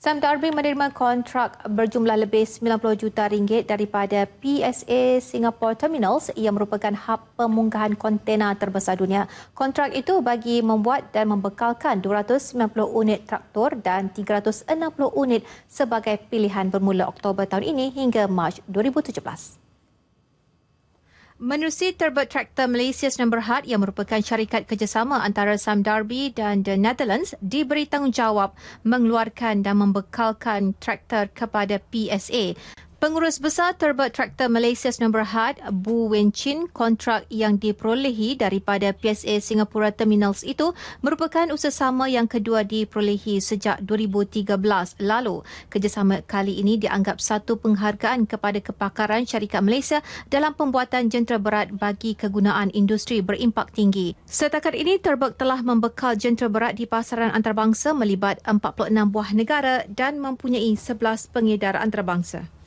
Sam Darby menerima kontrak berjumlah lebih 90 juta ringgit daripada PSA Singapore Terminals yang merupakan hub pemunggahan kontena terbesar dunia. Kontrak itu bagi membuat dan membekalkan 290 unit traktor dan 360 unit sebagai pilihan bermula Oktober tahun ini hingga Mac 2017. Menerusi Turbot Tractor Malaysia Sdn Berhad yang merupakan syarikat kerjasama antara Sam Darby dan The Netherlands diberi tanggungjawab mengeluarkan dan membekalkan traktor kepada PSA. Pengurus Besar Turbot Tractor Malaysia Sdn Berhad, Bu Wen Chin, kontrak yang diperolehi daripada PSA Singapura Terminals itu merupakan usaha yang kedua diperolehi sejak 2013 lalu. Kerjasama kali ini dianggap satu penghargaan kepada kepakaran syarikat Malaysia dalam pembuatan jentera berat bagi kegunaan industri berimpak tinggi. Setakat ini, Turbot telah membekal jentera berat di pasaran antarabangsa melibat 46 buah negara dan mempunyai 11 pengedar antarabangsa.